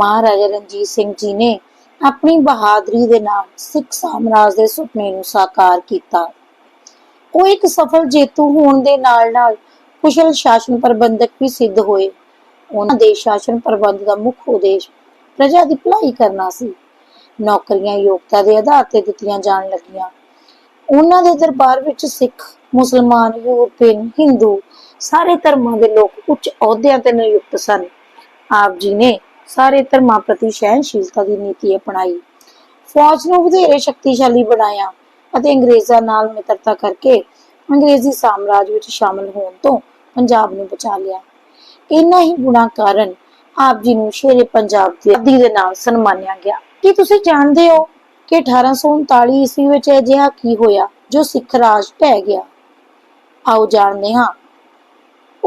ਮਹਾਰਾਜਾ ਰਣਜੀਤ ਸਿੰਘ ਜੀ ਨੇ ਆਪਣੀ ਬਹਾਦਰੀ ਦੇ ਨਾਲ ਸਿੱਖ ਸਾਮਰਾਜ ਦੇ ਸੁਪਨੇ ਨੂੰ ਸਾਕਾਰ ਕੀਤਾ। ਉਹ ਇੱਕ ਸਫਲ ਜੇਤੂ ਹੋਣ ਦੇ ਨਾਲ-ਨਾਲ ਕੁਸ਼ਲ ਸ਼ਾਸਨ ਪ੍ਰਬੰਧਕ ਵੀ ਸਿੱਧ ਹੋਏ। ਉਹਨਾਂ ਦੇ ਸ਼ਾਸਨ ਪ੍ਰਬੰਧ ਦਾ ਮੁੱਖ ਉਦੇਸ਼ ਪ੍ਰਜਾ ਦੀ ਭਲਾਈ ਕਰਨਾ ਸੀ। ਨੌਕਰੀਆਂ, ਯੋਗਤਾ ਦੇ ਆਧਾਰ ਤੇ ਦਿੱਤੀਆਂ ਜਾਣ ਲੱਗੀਆਂ। ਉਹਨਾਂ ਦੇ ਦਰਬਾਰ ਵਿੱਚ ਸਿੱਖ, ਮੁਸਲਮਾਨ ਯੂਰਪੀਅਨ ਹਿੰਦੂ ਸਾਰੇ ਧਰਮਾਂ ਦੇ ਲੋਕ ਉੱਚ ਅਹੁਦਿਆਂ ਤੇ ਨਿਯੁਕਤ ਸਨ। ਆਪ ਜੀ ਨੇ ਸਾਰੇ ਧਰਮਾਂ ਪ੍ਰਤੀ ਸਹਿਣਸ਼ੀਲਤਾ ਦੀ ਨੀਤੀ ਅਪਣਾਈ। ਫੌਜ ਨੂੰ ਵਧੇਰੇ ਸ਼ਕਤੀਸ਼ਾਲੀ ਬਣਾਇਆ ਅਤੇ ਅੰਗਰੇਜ਼ਾਂ ਨਾਲ ਮਿੱਤਰਤਾ ਕਰਕੇ ਅੰਗਰੇਜ਼ੀ ਸਾਮਰਾਜ ਵਿੱਚ ਸ਼ਾਮਲ ਹੋਣ ਤੋਂ ਪੰਜਾਬ ਨੂੰ ਬਚਾ ਲਿਆ। ਇਨ੍ਹਾਂ ਹੀ ਗੁਣਾਂ ਕਾਰਨ ਆਪ ਜੀ ਨੂੰ ਸ਼ੇਰੇ ਪੰਜਾਬ ਦੀ ਆਦੀ ਦੇ ਨਾਲ ਸਨਮਾਨਿਆ ਗਿਆ। ਕੀ ਤੁਸੀਂ ਜਾਣਦੇ ਹੋ ਕਿ 1839 ਈਸਵੀ ਵਿੱਚ ਅਜਿਹਾ ਕੀ ਹੋਇਆ ਜੋ ਸਿੱਖ ਰਾਜ ਢਹਿ ਗਿਆ? ਆਓ ਜਾਣਦੇ ਹਾਂ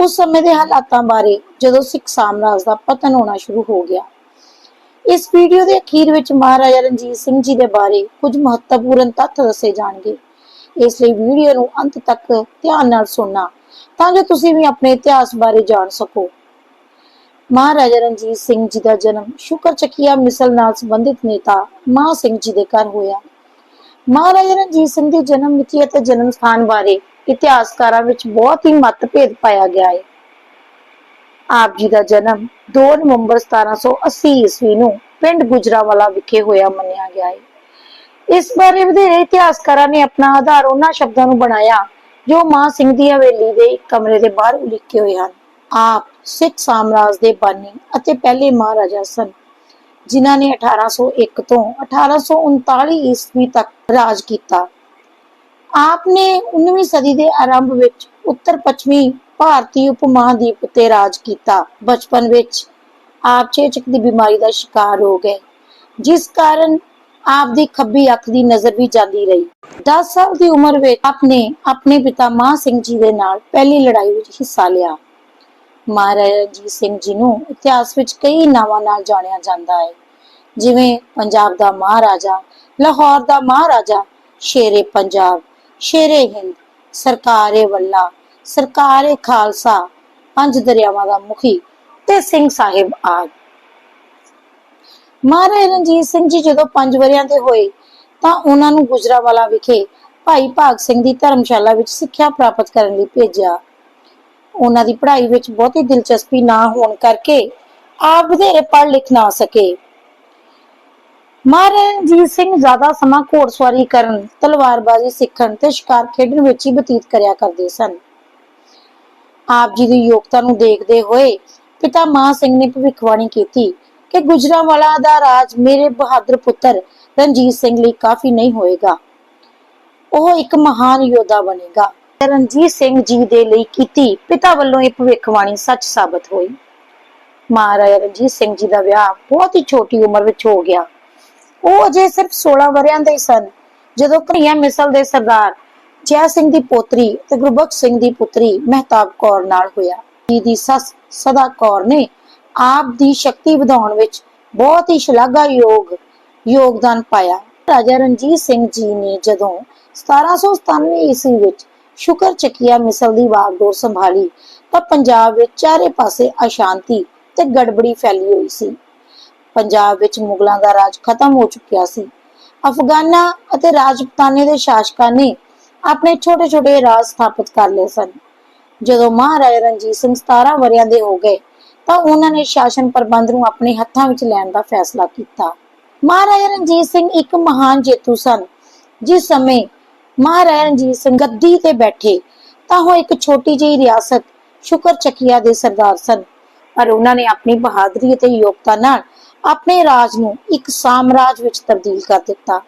ਉਸ ਸਮੇਂ ਦੇ ਹਾਲਾਤਾਂ ਬਾਰੇ ਜਦੋਂ ਸਿੱਖ ਸਾਮਰਾਜ ਦਾ ਪਤਨ ਹੋਣਾ ਸ਼ੁਰੂ ਹੋ ਗਿਆ। ਇਸ ਵੀਡੀਓ ਦੇ ਅਖੀਰ ਵਿੱਚ ਮਹਾਰਾਜਾ ਰਣਜੀਤ ਸਿੰਘ ਜੀ ਦੇ ਬਾਰੇ ਕੁਝ ਮਹੱਤਵਪੂਰਨ ਤੱਥ ਦੱਸੇ ਜਾਣਗੇ। ਇਸ ਲਈ ਵੀਡੀਓ ਨੂੰ ਅੰਤ ਤੱਕ ਧਿਆਨ ਨਾਲ ਸੁਣਨਾ ਤਾਂ ਜੋ ਤੁਸੀਂ ਵੀ ਆਪਣੇ ਇਤਿਹਾਸ ਬਾਰੇ ਜਾਣ ਸਕੋ। ਮਹਾਰਾਜਾ ਰਣਜੀਤ ਸਿੰਘ ਜੀ ਦਾ ਜਨਮ ਸ਼ੁਕਰ ਚੱਕੀਆ ਮਿਸਲ ਨਾਲ ਸੰਬੰਧਿਤ ਨੇਤਾ ਮਹਾ ਸਿੰਘ ਜੀ ਦੇ ਘਰ ਹੋਇਆ। ਮਹਾਰਾਜਾ ਰਣਜੀਤ ਸਿੰਘ ਦੀ ਜਨਮ ਮਿਤੀ ਅਤੇ ਜਨਮ ਸਥਾਨ ਬਾਰੇ ਇਤਿਹਾਸਕਾਰਾਂ ਵਿੱਚ ਬਹੁਤ ਹੀ ਮਤਭੇਦ ਪਾਇਆ ਗਿਆ ਹੈ। ਆਪ ਜੀ ਦਾ ਜਨਮ 2 ਨਵੰਬਰ 1780 ਈਸਵੀ ਨੂੰ ਪਿੰਡ ਗੁਜਰਾਵਾਲਾ ਵਿਖੇ ਹੋਇਆ ਮੰਨਿਆ ਗਿਆ ਹੈ। ਇਸ ਬਾਰੇ ਵਧੇਰੇ ਇਤਿਹਾਸਕਾਰਾਂ ਨੇ ਆਪਣਾ ਆਧਾਰ ਉਹਨਾਂ ਸ਼ਬਦਾਂ ਨੂੰ ਬਣਾਇਆ ਜੋ ਮਾਂ ਸਿੰਘ ਦੀ ਹਵੇਲੀ ਦੇ ਕਮਰੇ ਦੇ ਬਾਹਰ ਉਲੀਕੇ ਹੋਏ ਹਨ। ਆਪ ਸਿੱਖ ਸਾਮਰਾਜ ਦੇ ਬਾਨੀ ਅਤੇ ਪਹਿਲੇ ਮਹਾਰਾਜਾ ਸਨ। ਜਿਨ੍ਹਾਂ ਨੇ 1801 ਤੋਂ 1839 ਈਸਵੀ ਤੱਕ ਰਾਜ ਕੀਤਾ। ਆਪ ਨੇ 19ਵੀਂ ਸਦੀ ਦੇ ਆਰੰਭ ਵਿੱਚ ਉੱਤਰ ਪੱਛਮੀ ਭਾਰਤੀ ਉਪਮਹਾਦੀਪ ਉੱਤੇ ਰਾਜ ਕੀਤਾ। ਬਚਪਨ ਵਿੱਚ ਆਪ ਚੇਚਕ ਦੀ ਬਿਮਾਰੀ ਦਾ ਸ਼ਿਕਾਰ ਹੋ ਗਏ, ਜਿਸ ਕਾਰਨ ਆਪ ਦੀ ਖੱਬੀ ਅੱਖ ਦੀ ਨਜ਼ਰ ਵੀ ਜਾਂਦੀ ਰਹੀ। 10 ਸਾਲ ਦੀ ਉਮਰ ਵਿੱਚ ਆਪਨੇ ਆਪਣੇ ਪਿਤਾ ਮਾਂ ਸਿੰਘ ਜੀ ਦੇ ਨਾਲ ਪਹਿਲੀ ਲੜਾਈ ਵਿੱਚ ਹਿੱਸਾ ਲਿਆ। ਮਹਾਰਾਜਾ ਰਣਜੀਤ ਸਿੰਘ ਜੀ ਨੂੰ ਇਤਿਹਾਸ ਵਿੱਚ ਕਈ ਨਾਵਾਂ ਨਾਲ ਜਾਣਿਆ ਜਾਂਦਾ ਹੈ। ਜਿਵੇਂ ਪੰਜਾਬ ਦਾ ਮਹਾਰਾਜਾ, ਲਾਹੌਰ ਦਾ ਮਹਾਰਾਜਾ, ਸ਼ੇਰੇ ਪੰਜਾਬ, ਸ਼ੇਰੇ ਹਿੰਦ, ਸਰਕਾਰੇ ਵੱਲਾ, ਸਰਕਾਰੇ ਖਾਲਸਾ, ਪੰਜ ਦਰਿਆਵਾਂ ਦਾ ਮੁਖੀ ਤੇ ਸਿੰਘ ਸਾਹਿਬ ਆਦਿ। ਮਹਾਰਾਜਾ ਰਣਜੀਤ ਸਿੰਘ ਜੀ ਜਦੋਂ ਪੰਜ ਵਰਿਆਂ ਦੇ ਹੋਏ, ਤਾਂ ਉਹਨਾਂ ਨੂੰ ਗੁਜਰਾਵਾਲਾ ਵਿਖੇ ਭਾਈ ਭਾਗ ਸਿੰਘ ਦੀ ਧਰਮਸ਼ਾਲਾ ਵਿੱਚ ਸਿੱਖਿਆ ਪ੍ਰਾਪਤ ਕਰਨ ਲਈ ਭੇਜਿਆ। ਉਹਨਾਂ ਦੀ ਪੜ੍ਹਾਈ ਵਿੱਚ ਬਹੁਤੀ ਦਿਲਚਸਪੀ ਨਾ ਹੋਣ ਕਰਕੇ ਆਪ ਵਧੇਰੇ ਪੜ੍ਹ ਲਿਖ ਨਾ ਸਕੇ। ਮਹਾਰਾਜਾ ਸਿੰਘ ਜ਼ਿਆਦਾ ਸਮਾਂ ਘੋੜਸਵਾਰੀ ਕਰਨ, ਤਲਵਾਰਬਾਜ਼ੀ ਸਿੱਖਣ ਤੇ ਸ਼ਿਕਾਰ ਖੇਡਣ ਵਿੱਚ ਹੀ ਬਤੀਤ ਕਰਿਆ ਕਰਦੇ ਸਨ। ਆਪ ਜੀ ਦੀ ਯੋਗਤਾ ਨੂੰ ਦੇਖਦੇ ਹੋਏ ਪਿਤਾ ਮਾਂ ਸਿੰਘ ਨੇ ਭਵਿੱਖਬਾਣੀ ਕੀਤੀ ਕਿ ਗੁਜਰਾਂਵਾਲਾ ਦਾ ਰਾਜ ਮੇਰੇ ਬਹਾਦਰ ਪੁੱਤਰ ਰਣਜੀਤ ਸਿੰਘ ਲਈ ਕਾਫੀ ਨਹੀਂ ਹੋਏਗਾ। ਉਹ ਇੱਕ ਮਹਾਨ ਯੋਧਾ ਬਣੇਗਾ। ਰਣਜੀਤ ਸਿੰਘ ਜੀ ਦੇ ਲਈ ਕੀਤੀ ਪਿਤਾ ਵੱਲੋਂ ਇਹ ਭਵਿੱਖਬਾਣੀ ਸੱਚ ਸਾਬਤ ਹੋਈ। ਮਹਾਰਾਜਾ ਰਣਜੀਤ ਸਿੰਘ ਜੀ ਦਾ ਵਿਆਹ ਬਹੁਤ ਹੀ ਛੋਟੀ ਉਮਰ ਵਿੱਚ ਹੋ ਗਿਆ। ਉਹ ਅਜੇ ਸਿਰਫ 16 ਵਰਿਆਂ ਦੇ ਸਨ, ਜਦੋਂ ਘੜੀਆਂ ਮਿਸਲ ਦੇ ਸਰਦਾਰ ਜੈ ਸਿੰਘ ਦੀ ਪੋਤਰੀ ਤੇ ਗੁਰਬਖਸ਼ ਸਿੰਘ ਦੀ ਪੁੱਤਰੀ ਮਹਿਤਾਬ ਕੌਰ ਨਾਲ ਹੋਇਆ। ਜੀ ਦੀ ਸੱਸ ਸਦਾ ਕੌਰ ਨੇ ਆਪ ਦੀ ਸ਼ਕਤੀ ਵਧਾਉਣ ਵਿੱਚ ਬਹੁਤ ਹੀ ਸ਼ਲਾਘਾਯੋਗ ਯੋਗਦਾਨ ਪਾਇਆ। ਰਾਜਾ ਰਣਜੀਤ ਸਿੰਘ ਜੀ ਨੇ ਜਦੋਂ 1797 ਈਸਵੀ ਵਿੱਚ ਸ਼ੁਕਰ ਚੱਕੀਆ ਮਿਸਲ ਦੀ ਵਾਗਡੋਰ ਸੰਭਾਲੀ, ਤਾਂ ਪੰਜਾਬ ਵਿੱਚ ਚਾਰੇ ਪਾਸੇ ਅਸ਼ਾਂਤੀ ਤੇ ਗੜਬੜੀ ਫੈਲੀ ਹੋਈ ਸੀ। ਪੰਜਾਬ ਵਿੱਚ ਮੁਗਲਾਂ ਦਾ ਰਾਜ ਖਤਮ ਹੋ ਚੁੱਕਿਆ ਸੀ। ਅਫਗਾਨਾ ਅਤੇ ਰਾਜਪੂਤਾਨੇ ਦੇ ਸ਼ਾਸਕਾਂ ਨੇ ਆਪਣੇ ਛੋਟੇ-ਛੋਟੇ ਰਾਜ ਸਥਾਪਿਤ ਕਰ ਲਏ ਸਨ। ਜਦੋਂ ਮਹਾਰਾਜਾ ਰਣਜੀਤ ਸਿੰਘ 17 ਵਰਿਆਂ ਦੇ ਹੋ ਗਏ, ਤਾਂ ਉਹਨਾਂ ਨੇ ਸ਼ਾਸਨ ਪ੍ਰਬੰਧ ਨੂੰ ਆਪਣੇ ਹੱਥਾਂ ਵਿੱਚ ਲੈਣ ਦਾ ਫੈਸਲਾ ਕੀਤਾ। ਮਹਾਰਾਜਾ ਰਣਜੀਤ ਸਿੰਘ ਇੱਕ ਮਹਾਨ ਜੇਤੂ ਸਨ, ਜਿਸ ਸਮੇਂ ਮਹਾਰਾਜਾ ਰਣਜੀਤ ਸਿੰਘ ਗੱਦੀ ਤੇ ਬੈਠੇ, ਤਾਂ ਉਹ ਇੱਕ ਛੋਟੀ ਜਿਹੀ ਰਿਆਸਤ ਸ਼ੁਕਰ ਚੱਕੀਆ ਦੇ ਸਰਦਾਰ ਸਨ। ਪਰ ਉਹਨਾਂ ਨੇ ਆਪਣੀ ਬਹਾਦਰੀ ਅਤੇ ਯੋਗਤਾ ਨਾਲ ਆਪਣੇ ਰਾਜ ਨੂੰ ਇੱਕ ਸਾਮਰਾਜ ਵਿੱਚ ਤਬਦੀਲ ਕਰ ਦਿੱਤਾ।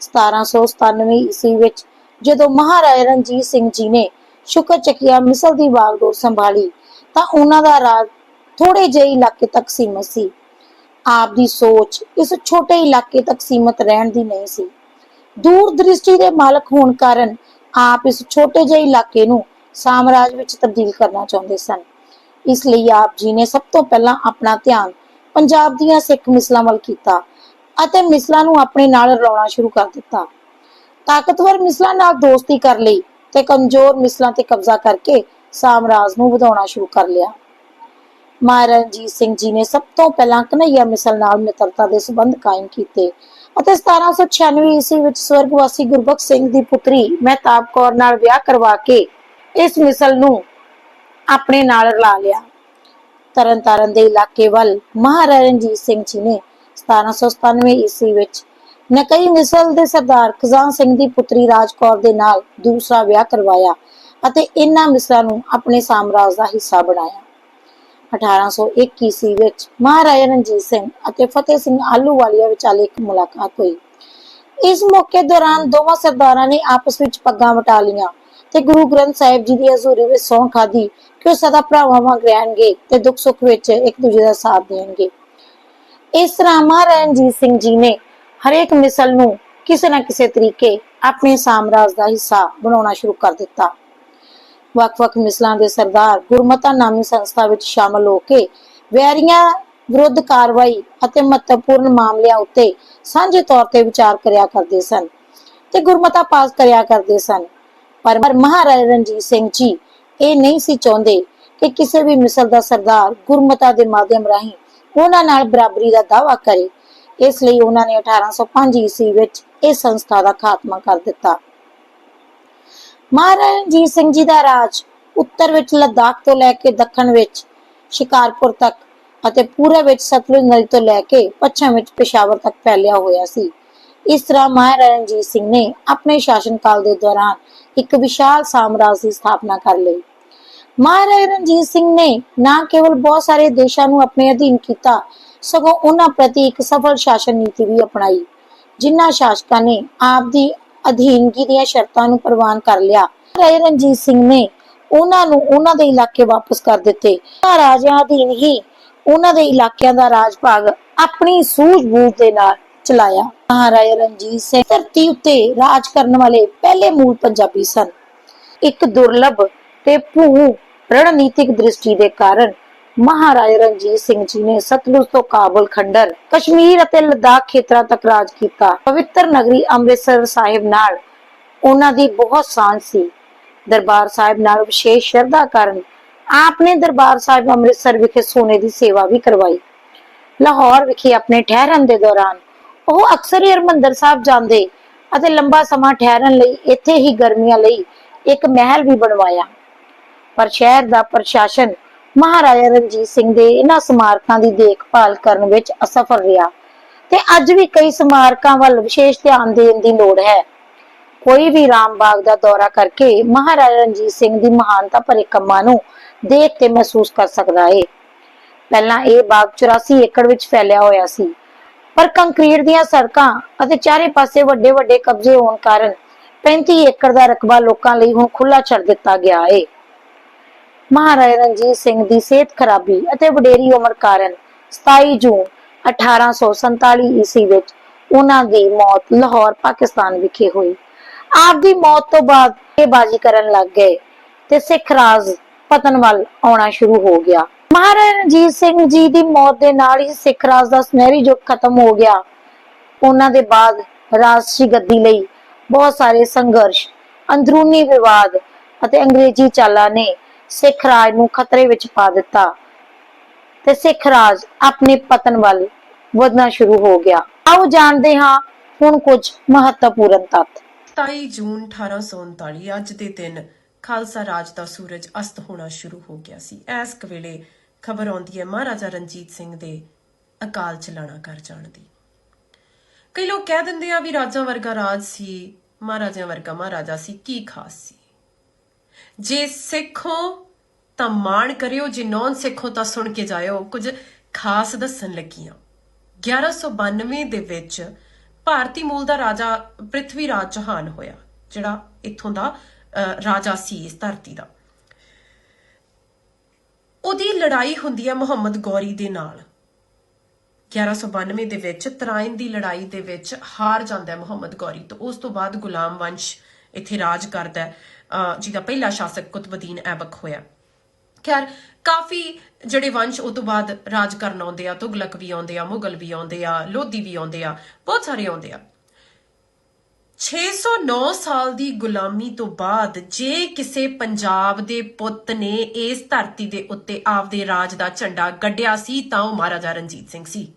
1797 ਈਸਵੀ ਵਿੱਚ ਜਦੋਂ ਮਹਾਰਾਜਾ ਰਣਜੀਤ ਸਿੰਘ ਜੀ ਨੇ ਸ਼ੁਕਰ ਚਕੀਆ ਮਿਸਲ ਦੀ ਵਾਗਡੋਰ ਸੰਭਾਲੀ, ਤਾਂ ਉਹਨਾਂ ਦਾ ਰਾਜ ਥੋੜੇ ਜਿਹੇ ਇਲਾਕੇ ਤੱਕ ਸੀਮਤ ਸੀ। ਆਪ ਦੀ ਸੋਚ ਇਸ ਛੋਟੇ ਇਲਾਕੇ ਤੱਕ ਸੀਮਤ ਰਹਿਣ ਦੀ ਨਹੀਂ ਸੀ। ਦੂਰ ਦ੍ਰਿਸ਼ਟੀ ਦੇ ਮਾਲਕ ਹੋਣ ਕਾਰਨ ਆਪ ਇਸ ਛੋਟੇ ਜਿਹੇ ਇਲਾਕੇ ਨੂੰ ਸਾਮਰਾਜ ਵਿੱਚ ਤਬਦੀਲ ਕਰਨਾ ਚਾਹੁੰਦੇ ਸਨ। ਇਸ ਲਈ ਆਪ ਜੀ ਨੇ ਸਭ ਤੋਂ ਪਹਿਲਾਂ ਆਪਣਾ ਧਿਆਨ ਪੰਜਾਬ ਦੀਆਂ ਸਿੱਖ ਮਿਸਲਾਂ ਵੱਲ ਕੀਤਾ ਅਤੇ ਮਿਸਲਾਂ ਨੂੰ ਆਪਣੇ ਨਾਲ ਰਲਾਉਣਾ ਸ਼ੁਰੂ ਕਰ ਦਿੱਤਾ। ਤਾਕਤਵਰ ਮਿਸਲਾਂ ਨਾਲ ਦੋਸਤੀ ਕਰ ਲਈ ਤੇ ਕਮਜ਼ੋਰ ਮਿਸਲਾਂ ਤੇ ਕਬਜ਼ਾ ਕਰਕੇ ਸਾਮਰਾਜ ਨੂੰ ਵਧਾਉਣਾ ਸ਼ੁਰੂ ਕਰ ਲਿਆ। ਮਹਾਰਾਜਾ ਰਣਜੀਤ ਸਿੰਘ ਜੀ ਨੇ ਸਭ ਤੋਂ ਪਹਿਲਾਂ ਕਨਈਆ ਮਿਸਲ ਨਾਲ ਮਿੱਤਰਤਾ ਦੇ ਸਬੰਧ ਕਾਇਮ ਕੀਤੇ ਅਤੇ 1796 ਈਸਵੀ ਵਿੱਚ ਸਵਰਗਵਾਸੀ ਗੁਰਬਖਸ਼ ਸਿੰਘ ਦੀ ਪੁੱਤਰੀ ਮਹਿਤਾਬ ਕੌਰ ਨਾਲ ਵਿਆਹ ਕਰਵਾ ਕੇ ਇਸ ਮਿਸਲ ਨੂੰ ਆਪਣੇ ਨਾਲ ਰਲਾ ਲਿਆ। ਤਰਨਤਾਰਨ ਦੇ ਇਲਾਕੇ ਵੱਲ ਮਹਾਰਾਜਾ ਰਣਜੀਤ ਸਿੰਘ ਜੀ ਨੇ 1797 ਈਸਵੀ ਵਿੱਚ ਨਕਈ ਮਿਸਲ ਦੇ ਸਰਦਾਰ ਖਜ਼ਾਨ ਸਿੰਘ ਦੀ ਪੁੱਤਰੀ ਰਾਜਕੌਰ ਦੇ ਨਾਲ ਦੂਸਰਾ ਵਿਆਹ ਕਰਵਾਇਆ ਅਤੇ ਇਹਨਾਂ ਮਿਸਲਾਂ ਨੂੰ ਆਪਣੇ ਸਾਮਰਾਜ ਦਾ ਹਿੱਸਾ ਬਣਾਇਆ। 1801 ਈਸਵੀ ਵਿੱਚ ਮਹਾਰਾਜਾ ਰਣਜੀਤ ਸਿੰਘ ਅਤੇ ਫਤਿਹ ਸਿੰਘ ਆਲੂਵਾਲੀਆ ਵਿਚਾਲੇ ਇੱਕ ਮੁਲਾਕਾਤ ਹੋਈ। ਇਸ ਮੌਕੇ ਦੌਰਾਨ ਦੋਵਾਂ ਸਰਦਾਰਾਂ ਨੇ ਆਪਸ ਵਿੱਚ ਪੱਗਾਂ ਵਟਾ ਲੀਆਂ ਤੇ ਗੁਰੂ ਗ੍ਰੰਥ ਸਾਹਿਬ ਜੀ ਦੀ ਹਜ਼ੂਰੀ ਵਿੱਚ ਸਹੁੰ ਖਾਦੀ ਕਿ ਉਹ ਸਦਾ ਭਰਾਵਾਂ ਵਾਂਗ ਰਹਿਣਗੇ ਤੇ ਦੁੱਖ ਸੁੱਖ ਵਿੱਚ ਇੱਕ ਦੂਜੇ ਦਾ ਸਾਥ ਦੇਣਗੇ। ਇਸ ਤਰ੍ਹਾਂ ਮਹਾਰਾਜਾ ਰਣਜੀਤ ਸਿੰਘ ਜੀ ਨੇ ਹਰੇਕ ਮਿਸਲ ਨੂੰ ਕਿਸੇ ਨਾ ਕਿਸੇ ਤਰੀਕੇ ਆਪਣੇ ਸਾਮਰਾਜ ਦਾ ਹਿੱਸਾ ਬਣਾਉਣਾ ਸ਼ੁਰੂ ਕਰ ਦਿੱਤਾ। ਵੱਖ-ਵੱਖ ਮਿਸਲਾਂ ਦੇ ਸਰਦਾਰ ਗੁਰਮਤਾ ਨਾਮੀ ਸੰਸਥਾ ਵਿੱਚ ਸ਼ਾਮਲ ਹੋ ਕੇ ਵੈਰੀਆਂ ਵਿਰੁੱਧ ਕਾਰਵਾਈ ਅਤੇ ਮਹੱਤਵਪੂਰਨ ਮਾਮਲਿਆਂ ਉੱਤੇ ਸਾਂਝੇ ਤੌਰ ਤੇ ਵਿਚਾਰ ਕਰਿਆ ਕਰਦੇ ਸਨ ਤੇ ਗੁਰਮਤਾ ਪਾਸ ਕਰਿਆ ਕਰਦੇ ਸਨ। ਪਰ ਮਹਾਰਾਜਾ ਰਣਜੀਤ ਸਿੰਘ ਜੀ ਇਹ ਨਹੀਂ ਸੀ ਚਾਹੁੰਦੇ ਕਿ ਕਿਸੇ ਵੀ ਮਿਸਲ ਦਾ ਸਰਦਾਰ ਗੁਰਮਤਾ ਦੇ ਮਾਧਿਅਮ ਰਾਹੀਂ ਉਹਨਾਂ ਨਾਲ ਬਰਾਬਰੀ ਦਾ ਦਾਵਾ ਕਰੇ। ਇਸ ਲਈ ਉਹਨਾਂ ਨੇ 1805 ਈਸਵੀ ਵਿੱਚ ਇਹ ਸੰਸਥਾ ਦਾ ਖਾਤਮਾ ਕਰ ਦਿੱਤਾ। ਮਹਾਰਾਜਾ ਰਣਜੀਤ ਸਿੰਘ ਜੀ ਦਾ ਰਾਜ ਉੱਤਰ ਵਿੱਚ, ਲੱਦਾਖ ਤੋਂ ਲੈ ਕੇ ਦੱਖਣ ਵਿੱਚ, ਸ਼ਿਕਾਰਪੁਰ ਤੱਕ ਅਤੇ ਪੂਰਬ ਵਿੱਚ ਸਤਲੁਜ ਨਦੀ ਤੋਂ ਲੈ ਕੇ ਪੱਛਮ ਵਿੱਚ ਪੇਸ਼ਾਵਰ ਤੱਕ ਫੈਲਿਆ ਹੋਇਆ ਸੀ। ਇਸ ਤਰ੍ਹਾਂ ਮਹਾਰਾਜਾ ਰਣਜੀਤ ਸਿੰਘ ਨੇ ਆਪਣੇ ਸ਼ਾਸਨ ਕਾਲ ਦੇ ਦੌਰਾਨ ਇੱਕ ਵਿਸ਼ਾਲ ਸਾਮਰਾਜ ਦੀ ਸਥਾਪਨਾ ਕਰ ਲਈ। ਮਹਾਰਾਜਾ ਰਣਜੀਤ ਸਿੰਘ ਨੇ ਨਾ ਕੇਵਲ ਬਹੁਤ ਸਾਰੇ ਦੇਸ਼ਾਂ ਨੂੰ ਆਪਣੇ ਅਧੀਨ ਕੀਤਾ, ਸਗੋਂ ਉਹਨਾਂ ਪ੍ਰਤੀ ਇੱਕ ਸਫਲ ਸ਼ਾਸਨ ਨੀਤੀ ਵੀ ਅਪਣਾਈ, ਜਿਨ੍ਹਾਂ ਸ਼ਾਸਕਾਂ ਨੇ ਆਪ ਦੀ ਅਧੀਨਗੀ ਦੀਆਂ ਸ਼ਰਤਾਂ ਨੂੰ ਪ੍ਰਵਾਨ ਕਰ ਲਿਆ। ਰਾਜਾ ਰਣਜੀਤ ਸਿੰਘ ਨੇ ਉਹਨਾਂ ਨੂੰ ਉਹਨਾਂ ਦੇ ਇਲਾਕੇ ਵਾਪਸ ਕਰ ਦਿੱਤੇ। ਉਹਨਾਂ ਰਾਜਿਆਂ ਅਧੀਨ ਹੀ ਉਹਨਾਂ ਦੇ ਇਲਾਕਿਆਂ ਦਾ ਰਾਜ ਭਾਗ ਆਪਣੀ ਸੂਝ-ਬੂਝ ਦੇ ਨਾਲ ਚਲਾਇਆ। ਮਹਾਰਾਜਾ ਰਣਜੀਤ ਸਿੰਘ ਧਰਤੀ ਉੱਤੇ ਰਾਜ ਕਰਨ ਵਾਲੇ ਪਹਿਲੇ ਮੂਲ ਪੰਜਾਬੀ ਸਨ। ਇੱਕ ਦੁਰਲੱਭ ਤੇ ਭੂ ਰਣਨੀਤਿਕ ਦ੍ਰਿਸ਼ਟੀ ਦੇ ਕਾਰਨ ਮਹਾਰਾਜਾ ਰਣਜੀਤ ਸਿੰਘ ਜੀ ਨੇ ਸਤਲੁਜ ਤੋਂ ਕਾਬਲ ਖੰਡਰ, ਕਸ਼ਮੀਰ ਅਤੇ ਲਦਾਖ ਖੇਤਰਾਂ ਤੱਕ ਰਾਜ ਕੀਤਾ। ਪਵਿੱਤਰ ਨਗਰੀ ਅੰਮ੍ਰਿਤਸਰ ਸਾਹਿਬ ਨਾਲ ਉਹਨਾਂ ਦੀ ਬਹੁਤ ਸਾਂਝ ਸੀ। ਦਰਬਾਰ ਸਾਹਿਬ ਨਾਲ ਵਿਸ਼ੇਸ਼ ਸ਼ਰਧਾ ਕਾਰਨ ਆਪ ਨੇ ਦਰਬਾਰ ਸਾਹਿਬ ਅੰਮ੍ਰਿਤਸਰ ਵਿਖੇ ਸੋਨੇ ਦੀ ਸੇਵਾ ਵੀ ਕਰਵਾਈ। ਲਾਹੌਰ ਵਿਖੇ ਆਪਣੇ ਠਹਿਰਨ ਦੇ ਦੌਰਾਨ ਉਹ ਅਕਸਰ ਹੀ ਹਰਮੰਦਰ ਸਾਹਿਬ ਜਾਂਦੇ ਅਤੇ ਲੰਬਾ ਸਮਾਂ ਠਹਿਰਨ ਲਈ ਇੱਥੇ ਹੀ ਗਰਮੀਆਂ ਲਈ ਇੱਕ ਮਹਿਲ ਵੀ ਬਣਵਾਇਆ। ਪਰ ਸ਼ਹਿਰ ਦਾ ਪ੍ਰਸ਼ਾਸਨ ਮਹਾਰਾਜਾ ਰਣਜੀਤ ਸਿੰਘ ਦੇ ਇਹਨਾਂ ਸਮਾਰਕਾਂ ਦੀ ਦੇਖਭਾਲ ਕਰਨ ਵਿੱਚ ਅਸਫਲ ਰਿਹਾ ਤੇ ਅੱਜ ਵੀ ਕਈ ਸਮਾਰਕਾਂ ਵੱਲ ਵਿਸ਼ੇਸ਼ ਧਿਆਨ ਦੇਣ ਦੀ ਲੋੜ ਹੈ। ਕੋਈ ਵੀ ਰਾਮਬਾਗ ਦਾ ਦੌਰਾ ਕਰਕੇ ਮਹਾਰਾਜਾ ਰਣਜੀਤ ਸਿੰਘ ਦੀ ਮਹਾਨਤਾ ਭਰੇ ਕੰਮਾਂ ਨੂੰ ਦੇਖ ਕੇ ਮਹਿਸੂਸ ਕਰ ਸਕਦਾ ਹੈ ਪਹਿਲਾਂ ਇਹ ਬਾਗ 84 ਏਕੜ ਵਿੱਚ ਫੈਲਿਆ ਹੋਇਆ ਸੀ, ਪਰ ਕੰਕਰੀਟ ਦੀਆਂ ਸੜਕਾਂ ਅਤੇ ਚਾਰੇ ਪਾਸੇ ਵੱਡੇ ਵੱਡੇ ਕਬਜ਼ੇ ਹੋਣ ਕਾਰਨ 35 ਏਕੜ ਦਾ ਰਕਬਾ ਲੋਕਾਂ ਲਈ ਹੁਣ ਖੁੱਲਾ ਛੱਡ ਦਿੱਤਾ ਗਿਆ ਹੈ ਮਹਾਰਾਜਾ ਰਣਜੀਤ ਸਿੰਘ ਦੀ ਸਿਹਤ ਖਰਾਬੀ ਅਤੇ ਵਡੇਰੀ ਉਮਰ ਕਾਰਨ 27 ਜੂਨ 1847 ਈਸਵੀ ਵਿੱਚ ਉਹਨਾਂ ਦੀ ਮੌਤ ਲਾਹੌਰ, ਪਾਕਿਸਤਾਨ ਵਿਖੇ ਹੋਈ। ਆਪ ਦੀ ਮੌਤ ਤੋਂ ਬਾਅਦ ਇਹ ਬਾਜੀ ਕਰਨ ਲੱਗ ਗਏ ਤੇ ਸਿੱਖ ਰਾਜ ਪਤਨ ਵੱਲ ਆਉਣਾ ਸ਼ੁਰੂ ਹੋ ਗਿਆ। ਮਹਾਰਾਜਾ ਰਣਜੀਤ ਸਿੰਘ ਜੀ ਦੀ ਮੌਤ ਦੇ ਨਾਲ ਹੀ ਸਿੱਖ ਰਾਜ ਦਾ ਸੁਨਹਿਰੀ ਯੁੱਗ ਖਤਮ ਹੋ ਗਿਆ। ਉਹਨਾਂ ਦੇ ਬਾਅਦ ਰਾਜਸੀ ਗੱਦੀ ਲਈ ਬਹੁਤ ਸਾਰੇ ਸੰਘਰਸ਼, ਅੰਦਰੂਨੀ ਵਿਵਾਦ ਅਤੇ ਅੰਗਰੇਜ਼ੀ ਚਾਲਾਂ ਨੇ ਸਿੱਖ ਰਾਜ ਨੂੰ ਖਤਰੇ ਵਿੱਚ ਪਾ ਦਿੱਤਾ ਤੇ ਸਿੱਖ ਰਾਜ ਆਪਣੇ ਪਤਨ ਵੱਲ ਵਧਣਾ ਸ਼ੁਰੂ ਹੋ ਗਿਆ। ਆਓ ਜਾਣਦੇ ਹਾਂ ਹੁਣ ਕੁਝ ਮਹੱਤਵਪੂਰਨ ਤੱਥ। 27 ਜੂਨ 1839 ਅੱਜ ਦੇ ਦਿਨ ਖਾਲਸਾ ਰਾਜ ਦਾ ਸੂਰਜ ਅਸਤ ਹੋਣਾ ਸ਼ੁਰੂ ਹੋ ਗਿਆ ਸੀ। ਇਸ ਕੁ ਵੇਲੇ ਖਬਰ ਆਉਂਦੀ ਹੈ ਮਹਾਰਾਜਾ ਰਣਜੀਤ ਸਿੰਘ ਦੇ ਅਕਾਲ ਚਲਾਣਾ ਕਰ ਜਾਣ ਦੀ। ਕਈ ਲੋਕ ਕਹਿ ਦਿੰਦੇ ਆ ਵੀ ਰਾਜਾਂ ਵਰਗਾ ਰਾਜ ਸੀ, ਮਹਾਰਾਜਿਆਂ ਵਰਗਾ ਮਹਾਰਾਜਾ ਸੀ, ਕੀ ਖਾਸ ਸੀ? ਜੇ ਸਿੱਖੋ ਤਾਂ ਮਾਣ ਕਰਿਓ ਜੇ ਨੌਨ ਸਿੱਖੋ ਤਾਂ ਸੁਣ ਕੇ ਜਾਇਓ। ਕੁਝ ਖਾਸ ਦੱਸਣ ਲੱਗੀਆਂ। 1192 ਦੇ ਵਿੱਚ ਭਾਰਤੀ ਮੂਲ ਦਾ ਰਾਜਾ ਪ੍ਰਿਥਵੀ ਰਾਜ ਚੌਹਾਨ ਹੋਇਆ ਜਿਹੜਾ ਇੱਥੋਂ ਦਾ ਅਹ, ਰਾਜਾ ਸੀ ਇਸ ਧਰਤੀ ਦਾ। ਉਹਦੀ ਲੜਾਈ ਹੁੰਦੀ ਹੈ ਮੁਹੰਮਦ ਗੌਰੀ ਦੇ ਨਾਲ। 1192 ਦੇ ਵਿੱਚ ਤਰਾਇਨ ਦੀ ਲੜਾਈ ਦੇ ਵਿੱਚ ਹਾਰ ਜਾਂਦਾ ਹੈ ਮੁਹੰਮਦ ਗੌਰੀ। ਤੋਂ ਉਸ ਤੋਂ ਬਾਅਦ ਗੁਲਾਮ ਵੰਸ਼ ਇੱਥੇ ਰਾਜ ਕਰਦਾ ਅਹ, ਜਿਹਦਾ ਪਹਿਲਾ ਸ਼ਾਸਕ ਕੁਤਬਦੀਨ ਐਬਕ ਹੋਇਆ ਖੈਰ, ਕਾਫੀ ਜਿਹੜੇ ਵੰਸ਼ ਉਹ ਤੋਂ ਬਾਅਦ ਰਾਜ ਕਰਨ ਆਉਂਦੇ ਆ, ਤੁਗਲਕ ਵੀ ਆਉਂਦੇ ਆ, ਮੁਗਲ ਵੀ ਆਉਂਦੇ ਆ, ਲੋਧੀ ਵੀ ਆਉਂਦੇ ਆ, ਬਹੁਤ ਸਾਰੇ ਆਉਂਦੇ ਆ। 609 ਸਾਲ ਦੀ ਗੁਲਾਮੀ ਤੋਂ ਬਾਅਦ ਜੇ ਕਿਸੇ ਪੰਜਾਬ ਦੇ ਪੁੱਤ ਨੇ ਇਸ ਧਰਤੀ ਦੇ ਉੱਤੇ ਆਪਦੇ ਰਾਜ ਦਾ ਝੰਡਾ ਗੱਡਿਆ ਸੀ, ਤਾਂ ਉਹ ਮਹਾਰਾਜਾ ਰਣਜੀਤ ਸਿੰਘ ਸੀ।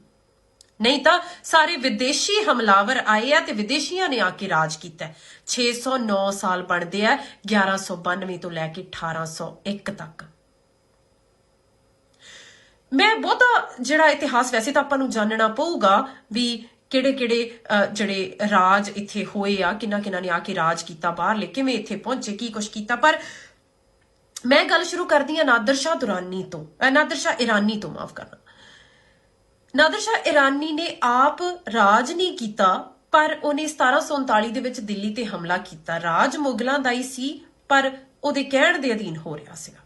ਨਹੀਂ ਤਾਂ ਸਾਰੇ ਵਿਦੇਸ਼ੀ ਹਮਲਾਵਰ ਆਏ ਆ ਤੇ ਵਿਦੇਸ਼ੀਆਂ ਨੇ ਆ ਕੇ ਰਾਜ ਕੀਤਾ ਹੈ। 609 ਸਾਲ ਬਣਦੇ ਆ 1192 ਤੋਂ ਲੈ ਕੇ 1801 ਤੱਕ। ਮੈਂ ਬਹੁਤਾ ਜਿਹੜਾ ਇਤਿਹਾਸ ਵੈਸੇ ਤਾਂ ਆਪਾਂ ਨੂੰ ਜਾਣਨਾ ਪਊਗਾ ਵੀ ਕਿਹੜੇ ਕਿਹੜੇ ਜਿਹੜੇ ਰਾਜ ਇੱਥੇ ਹੋਏ ਆ ਕਿੰਨਾ ਕਿੰਨਾ ਨੇ ਆ ਕੇ ਰਾਜ ਕੀਤਾ ਬਾਹਰ ਕਿਵੇਂ ਇੱਥੇ ਪਹੁੰਚੇ, ਕੀ ਕੁਛ ਕੀਤਾ। ਪਰ ਮੈਂ ਗੱਲ ਸ਼ੁਰੂ ਕਰਦੀ ਹਾਂ ਨਾਦਰ ਸ਼ਾਹ ਦੁਰਾਨੀ ਤੋਂ ਅਹ ਨਾਦਰ ਸ਼ਾਹ ਇਰਾਨੀ ਤੋਂ, ਮਾਫ ਕਰਨਾ। ਨਾਦਰ ਸ਼ਾਹ ਇਰਾਨੀ ਨੇ ਆਪ ਰਾਜ ਨਹੀਂ ਕੀਤਾ, ਪਰ ਉਹਨੇ 1739 ਦੇ ਵਿੱਚ ਦਿੱਲੀ ਤੇ ਹਮਲਾ ਕੀਤਾ। ਰਾਜ ਮੁਗਲਾਂ ਦਾ ਹੀ ਸੀ, ਪਰ ਉਹਦੇ ਕਹਿਣ ਦੇ ਅਧੀਨ ਹੋ ਰਿਹਾ ਸੀਗਾ।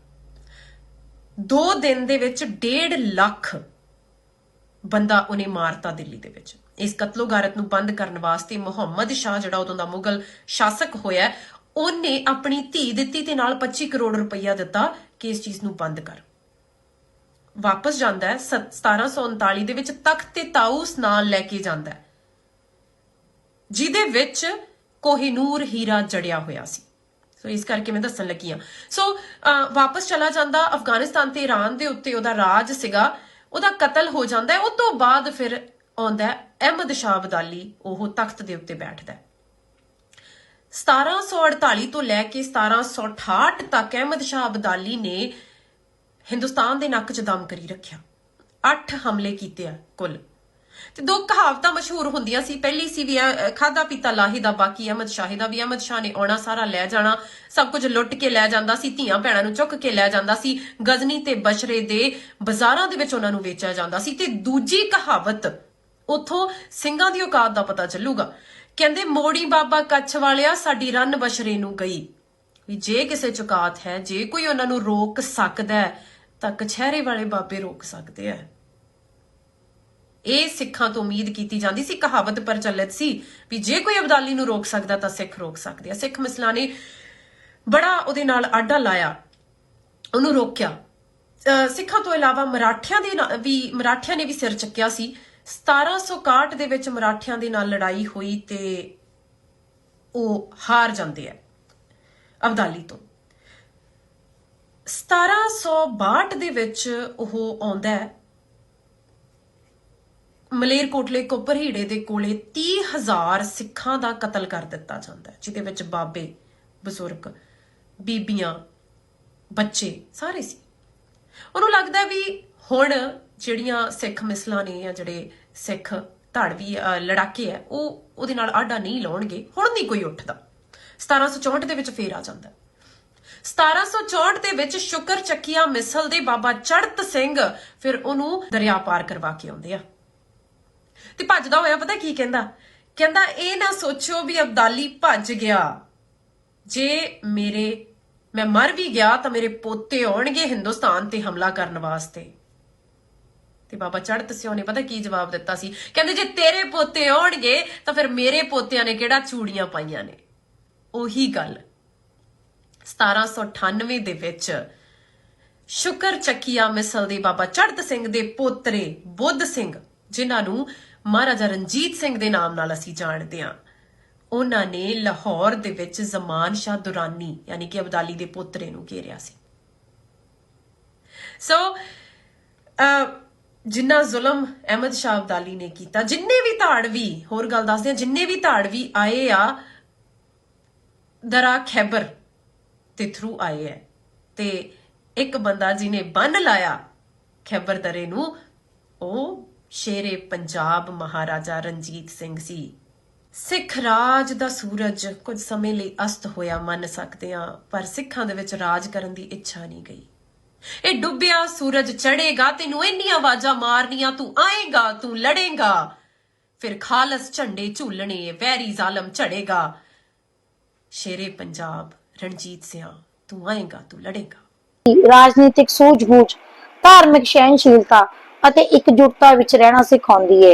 ਦੋ ਦਿਨ ਦੇ ਵਿੱਚ 1.5 ਲੱਖ ਬੰਦਾ ਉਹਨੇ ਮਾਰਤਾ ਦਿੱਲੀ ਦੇ ਵਿੱਚ। ਇਸ ਕਤਲੋਗਾਰਤ ਨੂੰ ਬੰਦ ਕਰਨ ਵਾਸਤੇ ਮੁਹੰਮਦ ਸ਼ਾਹ, ਜਿਹੜਾ ਉਦੋਂ ਦਾ ਮੁਗਲ ਸ਼ਾਸਕ ਹੋਇਆ, ਉਹਨੇ ਆਪਣੀ ਧੀ ਦਿੱਤੀ ਤੇ ਨਾਲ 25 ਕਰੋੜ ਰੁਪਈਆ ਦਿੱਤਾ ਕਿ ਇਸ ਚੀਜ਼ ਨੂੰ ਬੰਦ ਕਰ। ਵਾਪਸ ਜਾਂਦਾ ਹੈ ਸਤ- 1739 ਦੇ ਵਿੱਚ ਤਖਤ ਤੇ ਤਾਊਸ ਨਾਲ ਲੈ ਕੇ ਜਾਂਦਾ ਹੈ। ਜਿਹਦੇ ਵਿੱਚ ਕੋਹਿਨੂਰ ਹੀਰਾ ਜੜਿਆ ਹੋਇਆ ਸੀ। ਸੋ ਇਸ ਕਰਕੇ ਮੈਂ ਦੱਸਣ ਲੱਗੀ ਆ ਸੋ ਅਹ, ਵਾਪਸ ਚਲਾ ਜਾਂਦਾ ਅਫਗਾਨਿਸਤਾਨ ਤੇ ਈਰਾਨ ਦੇ ਉੱਤੇ ਉਹਦਾ ਰਾਜ ਸੀਗਾ ਉਹਦਾ ਕਤਲ ਹੋ ਜਾਂਦਾ ਹੈ ਉਸ ਤੋਂ ਬਾਅਦ ਫਿਰ ਆਉਂਦਾ ਅਹਿਮਦ ਸ਼ਾਹ ਅਬਦਾਲੀ ਉਹ ਤਖਤ ਦੇ ਉੱਤੇ ਬੈਠਦਾ ਹੈ। 1748 ਤੋਂ ਲੈ ਕੇ 1768 ਤੱਕ ਅਹਿਮਦ ਸ਼ਾਹ ਅਬਦਾਲੀ ਨੇ ਹਿੰਦੁਸਤਾਨ ਦੇ ਨੱਕ 'ਚ ਦਮ ਕਰੀ ਰੱਖਿਆ। 8 ਹਮਲੇ ਕੀਤੇ ਆ ਕੁੱਲ। ਤੇ ਦੋ ਕਹਾਵਤਾਂ ਮਸ਼ਹੂਰ ਹੁੰਦੀਆਂ ਸੀ। ਪਹਿਲੀ ਸੀ ਵੀ ਅਹ, ਖਾਦਾ ਪੀਤਾ ਲਾਹੀ ਦਾ ਬਾਕੀ ਅਹਿਮਦ ਸ਼ਾਹੀ ਦਾ ਵੀ। ਅਹਿਮਦ ਸ਼ਾਹ ਨੇ ਆਉਣਾ ਸਾਰਾ ਲੈ ਜਾਣਾ। ਸਭ ਕੁਝ ਲੁੱਟ ਕੇ ਲੈ ਜਾਂਦਾ ਸੀ ਧੀਆਂ ਭੈਣਾਂ ਨੂੰ ਚੁੱਕ ਕੇ ਲੈ ਜਾਂਦਾ ਸੀ। ਗਜ਼ਨੀ ਤੇ ਬਸ਼ਰੇ ਦੇ ਬਾਜ਼ਾਰਾਂ ਦੇ ਵਿੱਚ ਉਹਨਾਂ ਨੂੰ ਵੇਚਿਆ ਜਾਂਦਾ ਸੀ। ਤੇ ਦੂਜੀ ਕਹਾਵਤ ਉਥੋਂ ਸਿੰਘਾਂ ਦੀ ਔਕਾਤ ਦਾ ਪਤਾ ਚੱਲੂਗਾ। ਕਹਿੰਦੇ ਮੋੜੀ ਬਾਬਾ ਕੱਛ ਵਾਲਿਆ ਸਾਡੀ ਰੰਨ ਬਸ਼ਰੇ ਨੂੰ ਗਈ। ਵੀ ਜੇ ਕਿਸੇ ਚੁਕਾਤ ਹੈ ਜੇ ਕੋਈ ਉਹਨਾਂ ਨੂੰ ਰੋਕ ਸਕਦਾ ਹੈ ਤਾਂ ਕਛਹਿਰੇ ਵਾਲੇ ਬਾਬੇ ਰੋਕ ਸਕਦੇ ਆ। ਇਹ ਸਿੱਖਾਂ ਤੋਂ ਉਮੀਦ ਕੀਤੀ ਜਾਂਦੀ ਸੀ, ਕਹਾਵਤ ਪ੍ਰਚਲਿਤ ਸੀ ਵੀ ਜੇ ਕੋਈ ਅਬਦਾਲੀ ਨੂੰ ਰੋਕ ਸਕਦਾ ਤਾਂ ਸਿੱਖ ਰੋਕ ਸਕਦੇ ਆ। ਸਿੱਖ ਮਿਸਲਾਂ ਨੇ ਬੜਾ ਉਹਦੇ ਨਾਲ ਆਡਾ ਲਾਇਆ, ਉਹਨੂੰ ਰੋਕਿਆ। ਅਹ ਸਿੱਖਾਂ ਤੋਂ ਇਲਾਵਾ ਮਰਾਠਿਆਂ ਦੇ ਨਾਲ ਵੀ, ਮਰਾਠਿਆਂ ਨੇ ਵੀ ਸਿਰ ਚੱਕਿਆ ਸੀ। 1761 ਦੇ ਵਿੱਚ ਮਰਾਠਿਆਂ ਦੇ ਨਾਲ ਲੜਾਈ ਹੋਈ ਤੇ ਉਹ ਹਾਰ ਜਾਂਦੇ ਆ, ਅਬਦਾਲੀ ਤੋਂ। 1762 ਦੇ ਵਿੱਚ ਉਹ ਆਉਂਦਾ ਹੈ। ਮਲੇਰਕੋਟਲੇ ਕੋਪਰਹੀੜੇ ਦੇ ਕੋਲੇ 30000 ਸਿੱਖਾਂ ਦਾ ਕਤਲ ਕਰ ਦਿੱਤਾ ਜਾਂਦਾ ਹੈ, ਜਿਹਦੇ ਵਿੱਚ ਬਾਬੇ, ਬਜ਼ੁਰਗ, ਬੀਬੀਆਂ, ਬੱਚੇ ਸਾਰੇ ਸੀ। ਉਹਨੂੰ ਲੱਗਦਾ ਵੀ ਹੁਣ ਜਿਹੜੀਆਂ ਸਿੱਖ ਮਿਸਲਾਂ ਨੇ ਜਾਂ ਜਿਹੜੇ ਸਿੱਖ ਧੜਵੀ ਲੜਾਕੇ ਆ ਉਹ ਉਹਦੇ ਨਾਲ ਆਡਾ ਨਹੀਂ ਲਾਉਣਗੇ, ਹੁਣ ਨਹੀਂ ਕੋਈ ਉੱਠਦਾ। 1764 ਦੇ ਵਿੱਚ ਫੇਰ ਆ ਜਾਂਦਾ 1764 ਦੇ ਵਿੱਚ ਸ਼ੁਕਰ ਚੱਕੀਆ ਮਿਸਲ ਦੇ ਬਾਬਾ ਚੜਤ ਸਿੰਘ ਫਿਰ ਉਹਨੂੰ ਦਰਿਆ ਪਾਰ ਕਰਵਾ ਕੇ ਆਉਂਦੇ ਆ। ਤੇ ਭੱਜਦਾ ਹੋਇਆ ਪਤਾ ਕੀ ਕਹਿੰਦਾ? ਕਹਿੰਦਾ, ਇਹ ਨਾ ਸੋਚੋ ਵੀ ਅਬਦਾਲੀ ਭੱਜ ਗਿਆ। ਜੇ ਮੇਰੇ, ਮੈਂ ਮਰ ਵੀ ਗਿਆ ਤਾਂ ਮੇਰੇ ਪੋਤੇ ਆਉਣਗੇ ਹਿੰਦੁਸਤਾਨ ਤੇ ਹਮਲਾ ਕਰਨ ਵਾਸਤੇ। ਤੇ ਬਾਬਾ ਚੜਤ ਸਿਓ ਨੇ ਪਤਾ ਕੀ ਜਵਾਬ ਦਿੱਤਾ ਸੀ? ਕਹਿੰਦੇ, ਜੇ ਤੇਰੇ ਪੋਤੇ ਆਉਣਗੇ ਤਾਂ ਫਿਰ ਮੇਰੇ ਪੋਤਿਆਂ ਨੇ ਕਿਹੜਾ ਚੂੜੀਆਂ ਪਾਈਆਂ ਨੇ? ਉਹੀ ਗੱਲ। 1798 ਦੇ ਵਿੱਚ ਸ਼ੁਕਰ ਚੱਕੀਆ ਮਿਸਲ ਦੇ ਬਾਬਾ ਚੜਤ ਸਿੰਘ ਦੇ ਪੋਤਰੇ ਬੁੱਧ ਸਿੰਘ ਜਿਨ੍ਹਾਂ ਨੂੰ ਮਹਾਰਾਜਾ ਰਣਜੀਤ ਸਿੰਘ ਦੇ ਨਾਮ ਨਾਲ ਅਸੀਂ ਜਾਣਦੇ ਹਾਂ। ਉਹਨਾਂ ਨੇ ਲਾਹੌਰ ਦੇ ਵਿੱਚ ਜ਼ਮਾਨ ਸ਼ਾਹ ਦੁਰਾਨੀ ਯਾਨੀ ਕਿ ਅਬਦਾਲੀ ਦੇ ਪੋਤਰੇ ਨੂੰ ਘੇਰਿਆ ਸੀ। ਸੋ ਅਹ, ਜਿੰਨਾ ਜ਼ੁਲਮ ਅਹਿਮਦ ਸ਼ਾਹ ਅਬਦਾਲੀ ਨੇ ਕੀਤਾ ਜਿੰਨੇ ਵੀ ਧਾੜਵੀ ਹੋਰ ਗੱਲ ਦੱਸਦੇ ਆ ਜਿੰਨੇ ਵੀ ਧਾੜਵੀ ਆਏ ਆ ਦਰਾ ਖੈਬਰ ਦੇ ਥਰੂ ਆਏ ਹੈ। ਤੇ ਇੱਕ ਬੰਦਾ ਜਿਹਨੇ ਬੰਨ ਲਾਇਆ ਖੈਬਰ ਦਰੇ ਨੂੰ, ਉਹ ਸ਼ੇਰੇ ਪੰਜਾਬ ਮਹਾਰਾਜਾ ਰਣਜੀਤ ਸਿੰਘ ਸੀ। ਸਿੱਖ ਰਾਜ ਦਾ ਸੂਰਜ ਕੁਝ ਸਮੇਂ ਲਈ ਅਸਤ ਹੋਇਆ, ਮੰਨ ਸਕਦੇ ਹਾਂ, ਪਰ ਸਿੱਖਾਂ ਦੇ ਵਿੱਚ ਰਾਜ ਕਰਨ ਦੀ ਇੱਛਾ ਨਹੀਂ ਗਈ। ਇਹ ਡੁੱਬਿਆ ਸੂਰਜ ਚੜੇਗਾ ਤੈਨੂੰ ਇੰਨੀਆਂ ਆਵਾਜ਼ਾਂ ਮਾਰਨੀਆਂ, ਤੂੰ ਆਏਗਾ, ਤੂੰ ਲੜੇਗਾ। ਫਿਰ ਖਾਲਸ ਝੰਡੇ ਝੂਲਣੇ, ਵੈਰੀ ਜ਼ਾਲਮ ਝੜੇਗਾ। ਸ਼ੇਰੇ ਪੰਜਾਬ ਰਣਜੀਤ ਸਿਆ ਤੂੰ ਆਏਗਾ, ਤੂੰ ਲੜੇਗਾ। ਰਾਜਨੀਤਿਕ ਸੂਝ-ਬੂਝ ਧਾਰਮਿਕ ਸਹਿਨਸ਼ੀਲਤਾ ਅਤੇ ਇਕਜੁੱਟਤਾ ਵਿੱਚ ਰਹਿਣਾ ਸਿਖਾਉਂਦੀ ਹੈ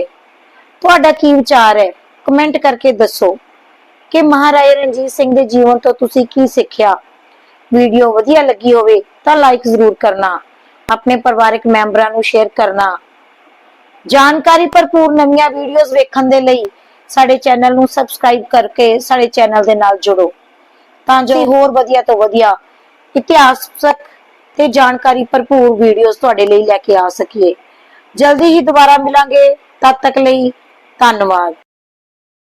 ਤੁਹਾਡਾ ਕੀ ਵਿਚਾਰ ਹੈ? ਕਮੈਂਟ ਕਰਕੇ ਦੱਸੋ ਕਿ ਮਹਾਰਾਜਾ ਰਣਜੀਤ ਸਿੰਘ ਦੇ ਜੀਵਨ ਤੋਂ ਤੁਸੀਂ ਕੀ ਸਿੱਖਿਆ? ਵੀਡੀਓ ਵਧੀਆ ਲੱਗੀ ਹੋਵੇ ਤਾਂ ਲਾਈਕ ਜ਼ਰੂਰ ਕਰਨਾ, ਆਪਣੇ ਪਰਿਵਾਰਕ ਮੈਂਬਰਾਂ ਨੂੰ ਸ਼ੇਅਰ ਕਰਨਾ। ਜਾਣਕਾਰੀ ਭਰਪੂਰ ਨਵੀਆਂ ਵੀਡੀਓਜ਼ ਵੇਖਣ ਦੇ ਲਈ ਸਾਡੇ ਚੈਨਲ ਨੂੰ ਸਬਸਕ੍ਰਾਈਬ ਕਰਕੇ ਸਾਡੇ ਚੈਨਲ ਦੇ ਨਾਲ ਜੁੜੋ। ਤਾਂ ਜੋ ਅਸੀਂ ਹੋਰ ਵਧੀਆ ਤੋਂ ਵਧੀਆ ਇਤਿਹਾਸਕ ਤੇ ਜਾਣਕਾਰੀ ਭਰਪੂਰ ਵੀਡੀਓਜ਼ ਤੁਹਾਡੇ ਲਈ ਲੈ ਕੇ ਆ ਸਕੀਏ। ਜਲਦੀ ਹੀ ਦੁਬਾਰਾ ਮਿਲਾਂਗੇ। ਤਦ ਤੱਕ ਲਈ ਧੰਨਵਾਦ।